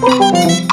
မ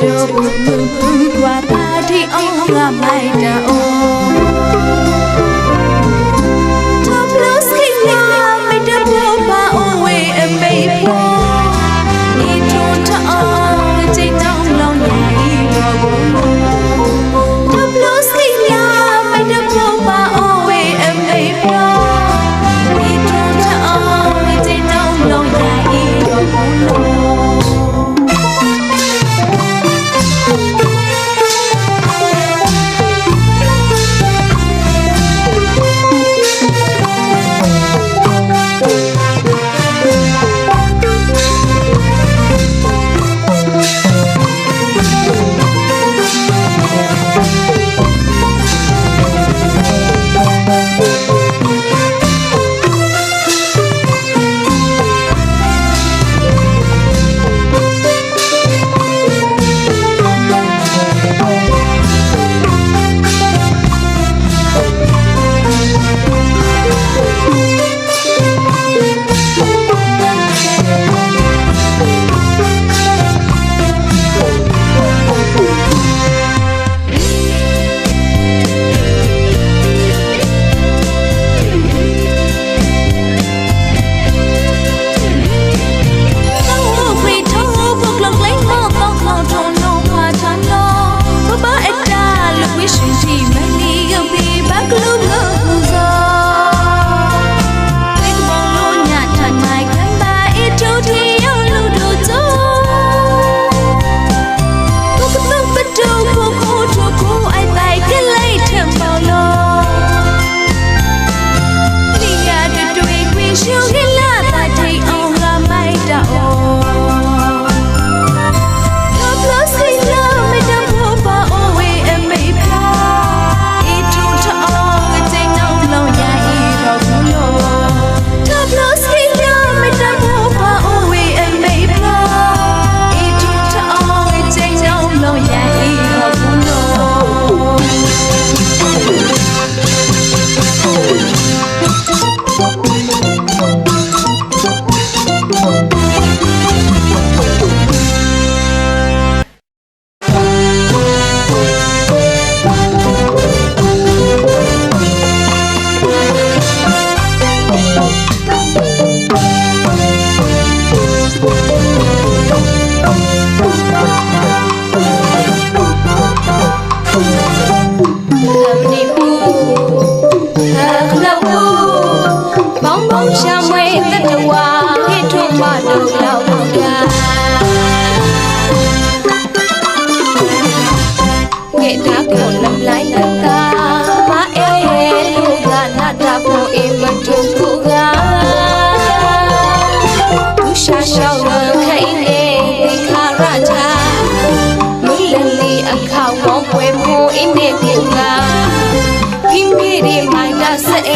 to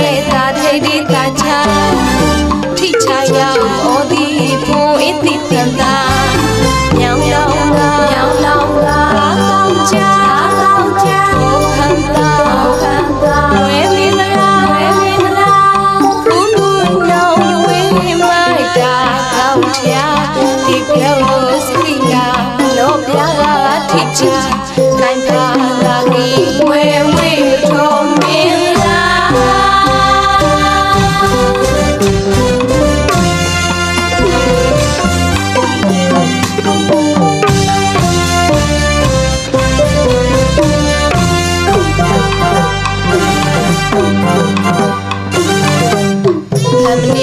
ရဲ့သာထေဒီတချာထိချာရောဩဒီဖိုးအစ်တိတန်တာမြောင်လောင်ကမြောင်လောင်ကကောင်းချာ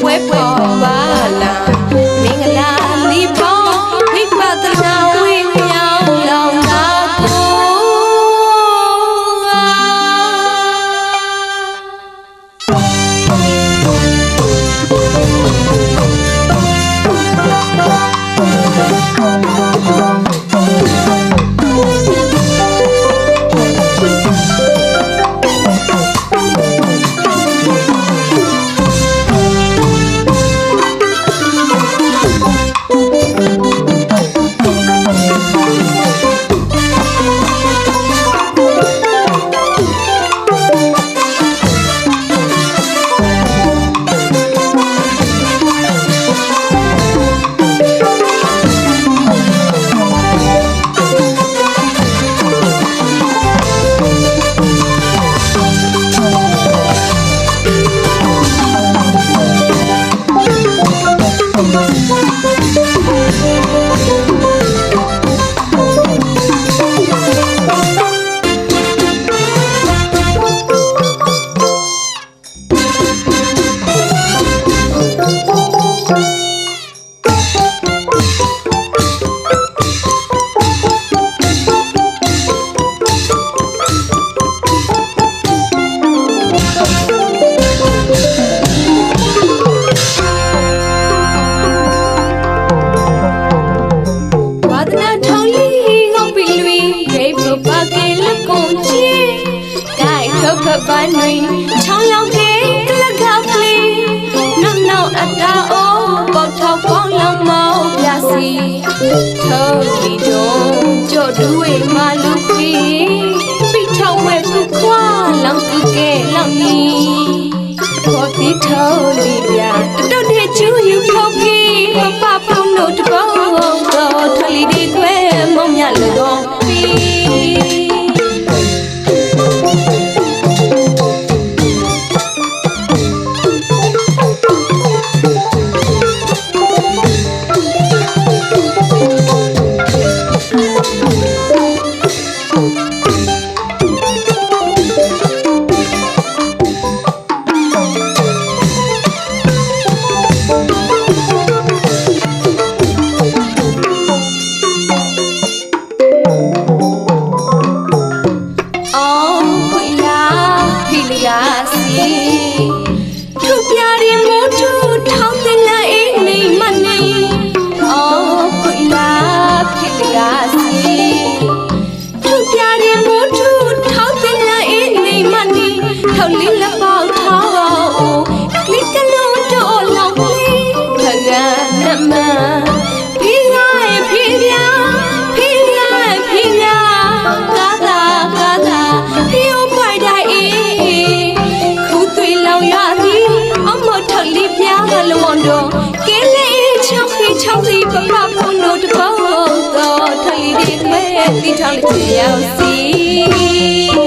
fue ပန်းတွင်ချောင်းရောင်ကလေးကလကောက်ကလေးနောက်နောက်အတာအိုးပေါထောက်ပေါင်းလောင်မောင်းပြစီထောက်ပြီးတော့ကြော့တူဝေမလူပြီးပိထောက်ဝဲခုခွာလောင်သူကဲလောင်နီပေါ်ပြီးထောက်လီပြတုတ်တဲ့ချူယူဖောက်ပြီးပပပုံတို့တဘောတော့ထလီဒီ Charlie to the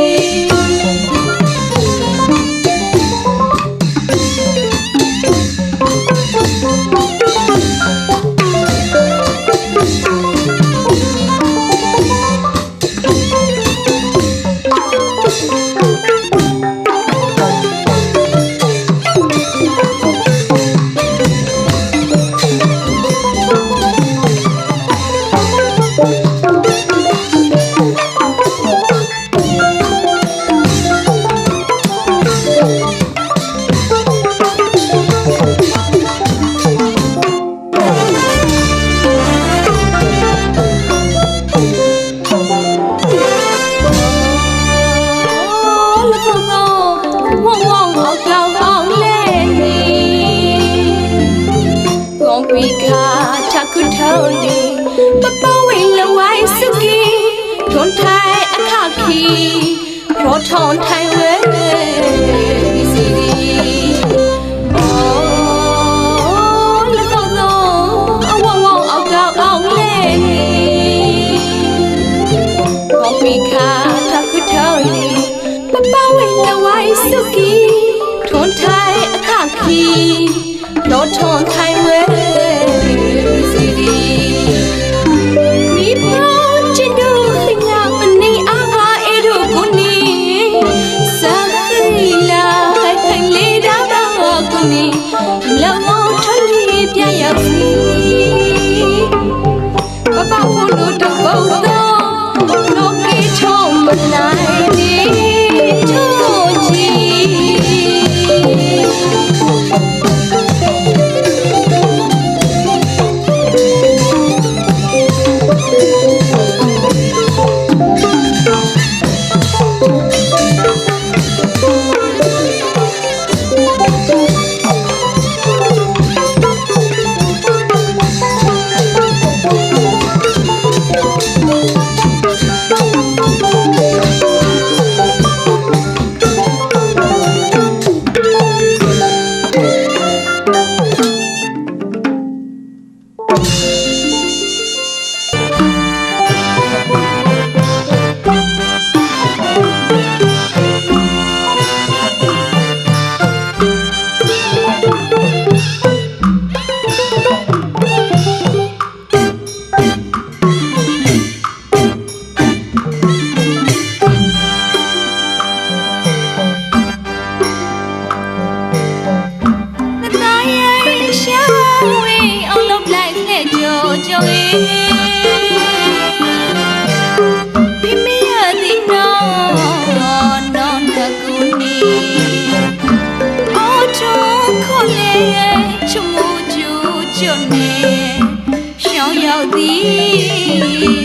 သည်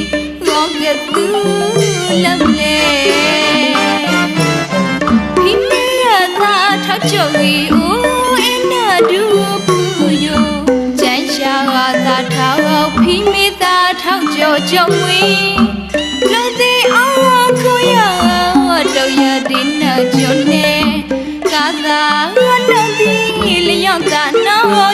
ရောကတူလပ်လေဖိမေရသာထောက်ချုပ်ရီဦးအင်းနာဒူပူယိုကျန်ရှာကသာထောက်ဖိမေသာထောက်ကြောကြုံဝီလူသည်အောင်ကိုရတော့ရတဲ့နာကျွန်းနေကာသာငါတို့သည်လျော့ကနော